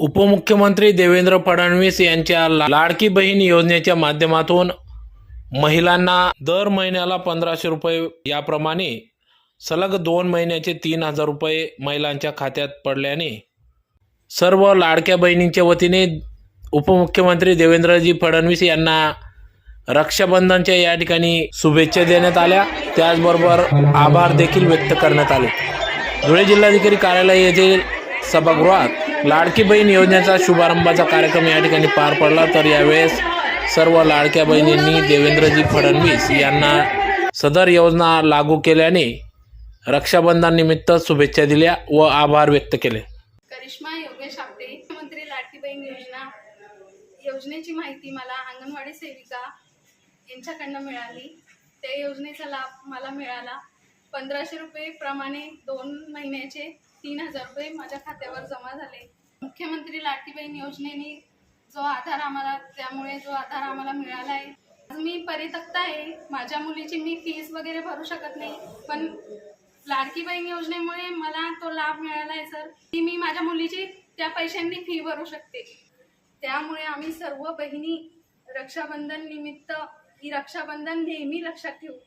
उपमुख्यमंत्री देवेंद्र फडणवीस यांच्या लाडकी बहीण योजनेच्या माध्यमातून महिलांना दर महिन्याला पंधराशे रुपये याप्रमाणे सलग दोन महिन्याचे तीन हजार रुपये महिलांच्या खात्यात पडल्याने सर्व लाडक्या बहिणींच्या वतीने उपमुख्यमंत्री देवेंद्रजी फडणवीस यांना रक्षाबंधनच्या या ठिकाणी शुभेच्छा देण्यात आल्या. त्याचबरोबर आभार देखील व्यक्त करण्यात आले. धुळे जिल्हाधिकारी कार्यालय येथील सभागृहात लाडकी बहीण योजनेचा शुभारंभाचा कार्यक्रम या ठिकाणी पार पडला. तर यावेळेस सर्व लाडक्या बहिणींनी देवेंद्रजी फडणवीस यांना सदर योजना लागू केल्याने रक्षाबंधनानिमित्त शुभेच्छा दिल्या व आभार व्यक्त केले. करिश्मा योगेश आपटे मुख्यमंत्री लाडकी बहीण योजना. योजनेची माहिती मला अंगणवाडी सेविका यांच्याकडनं मिळाली. त्या योजनेचा लाभ मला मिळाला. पंधराशे रुपये प्रमाणे दोन महिन्याचे तीन हजार रुपये माझ्या खात्यावर जमा झाले. मुख्यमंत्री लाडकी बहीण योजनेने जो आधार आम्हाला त्यामुळे जो आधार आम्हाला मिळाला आहे मी परितक्त आहे. माझ्या मुलीची मी फीस वगैरे भरू शकत नाही. पण लाडकी बहीण योजनेमुळे मला तो लाभ मिळाला आहे सर. की मी माझ्या मुलीची त्या पैशांनी फी भरू शकते. त्यामुळे आम्ही सर्व बहिणी रक्षाबंधन निमित्त ही रक्षाबंधन नेहमी लक्षात ठेवू.